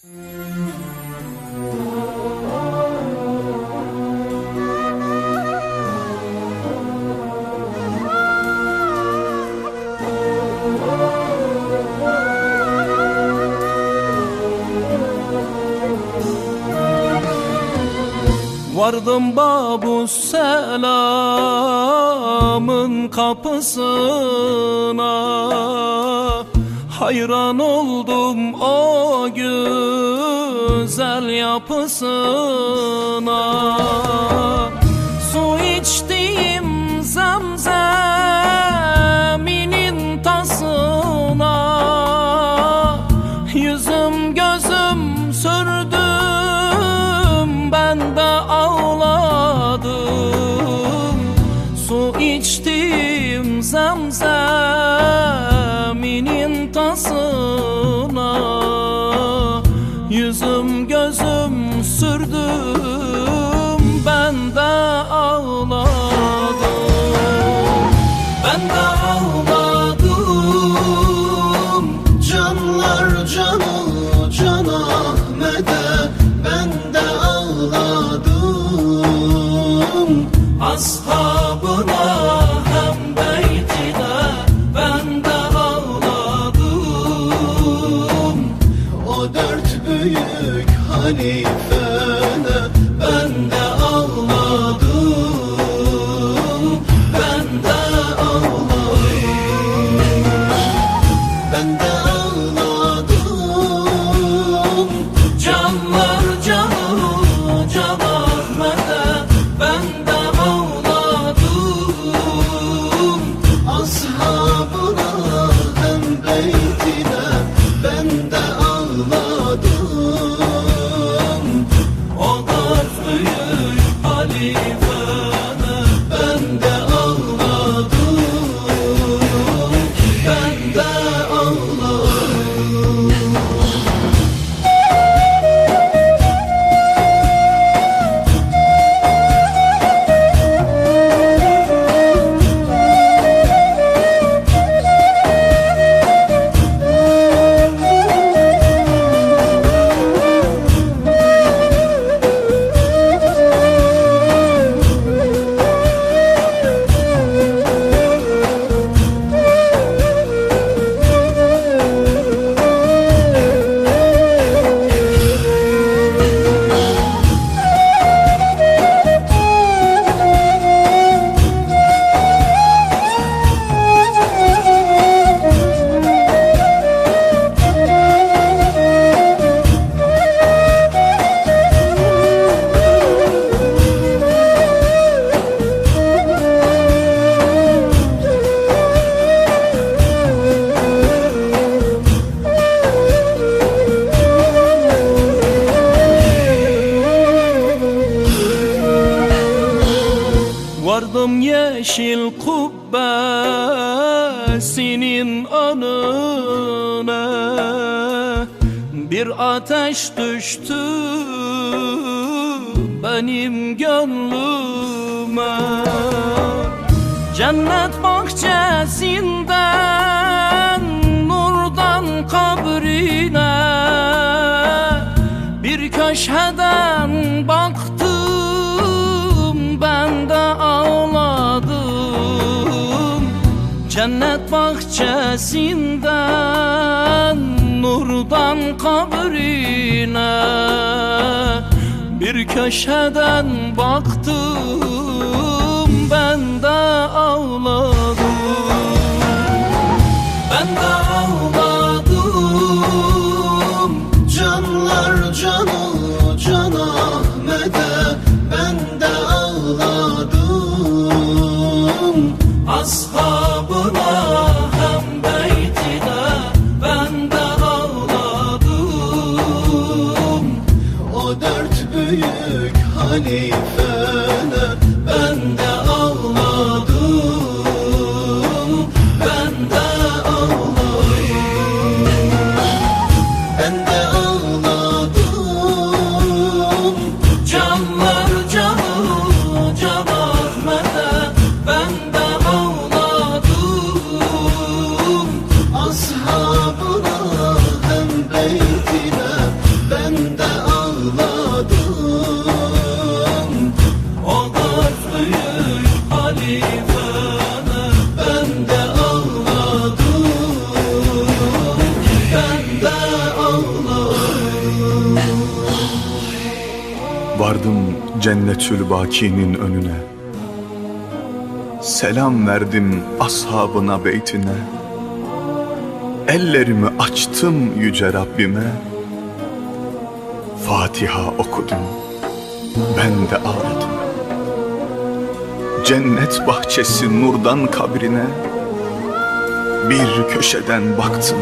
Vardım babu selamın kapısına. Hayran oldum o güzel yapısına. Su içtiğim somebody Vardım yeşil kubbesinin önüne. Bir ateş düştü benim gönlüme. Cennet bahçesinden nurdan kabrine. Bir köşeden baktım Cennet bahçesinden nurdan kabrine. Bir köşeden baktım ben de ağladım. Ben de ağladım. Canlar canı can Ahmet'e ben de ağladım. Ashabına cennetül bakinin önüne. Selam verdim ashabına beytine. Ellerimi açtım yüce Rabbime. Fatiha okudum Ben de ağladım. Cennet bahçesi nurdan kabrine. Bir köşeden baktım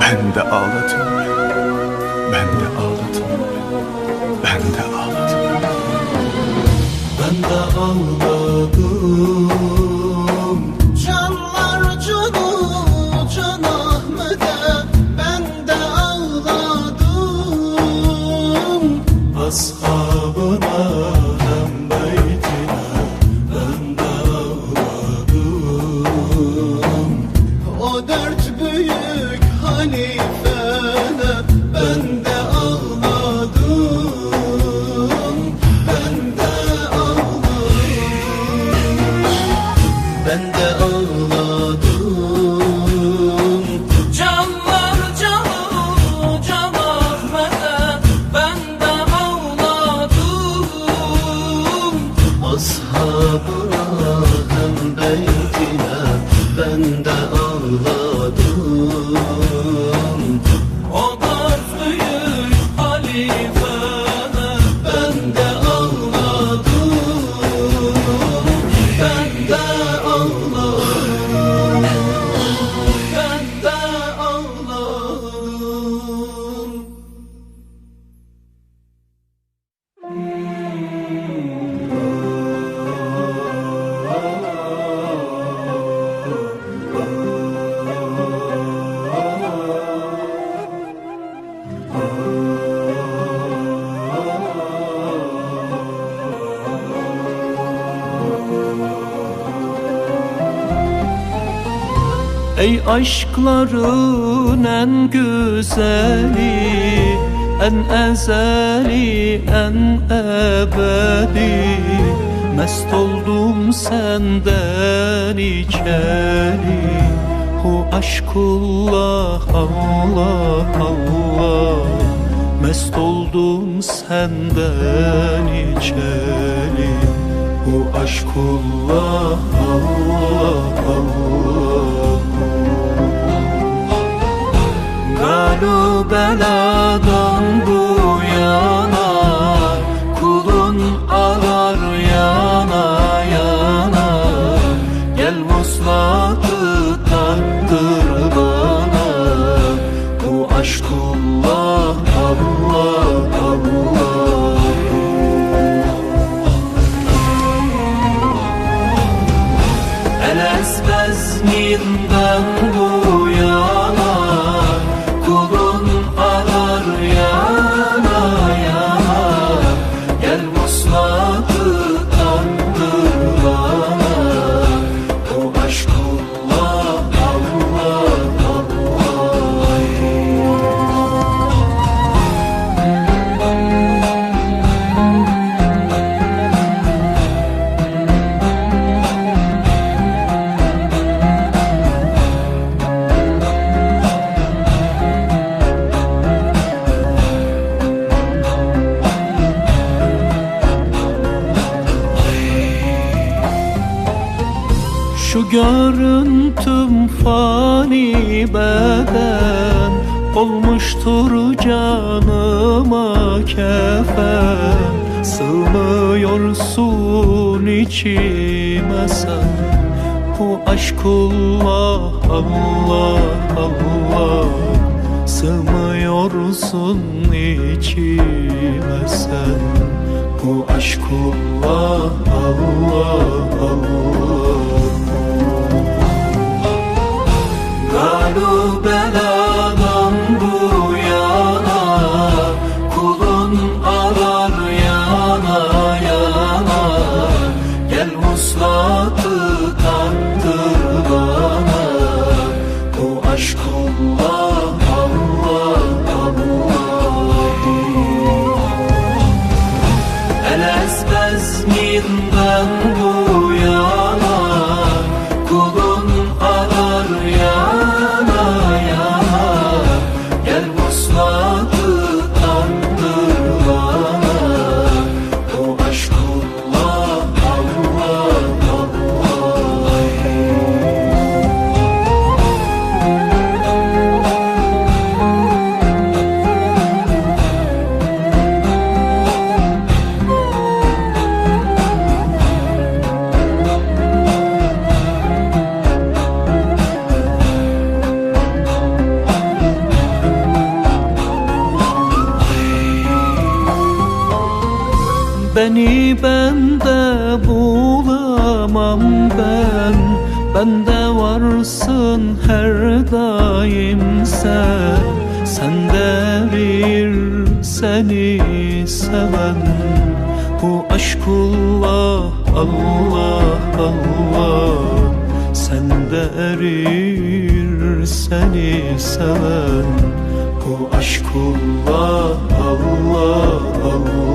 Ben de ağladım Ben de ağladım De ağladım Ey aşkların en güzeli En ezeli, en ebedi. Mest oldum senden içeri Hu aşkullah Allah Allah Mest oldum senden içeri Bu aşkullah Allah Allah Galu beladan bu kefen Sığmıyorsun içime sen. Bu aşkullah Allah Allah Sığmıyorsun içime sen. Bu aşkullah Allah Allah Galu Bende varsın her daim sen. Sende bir seni seven. Bu aşkullah Allah Allah. Sende erir seni seven. Bu aşkullah Allah Allah.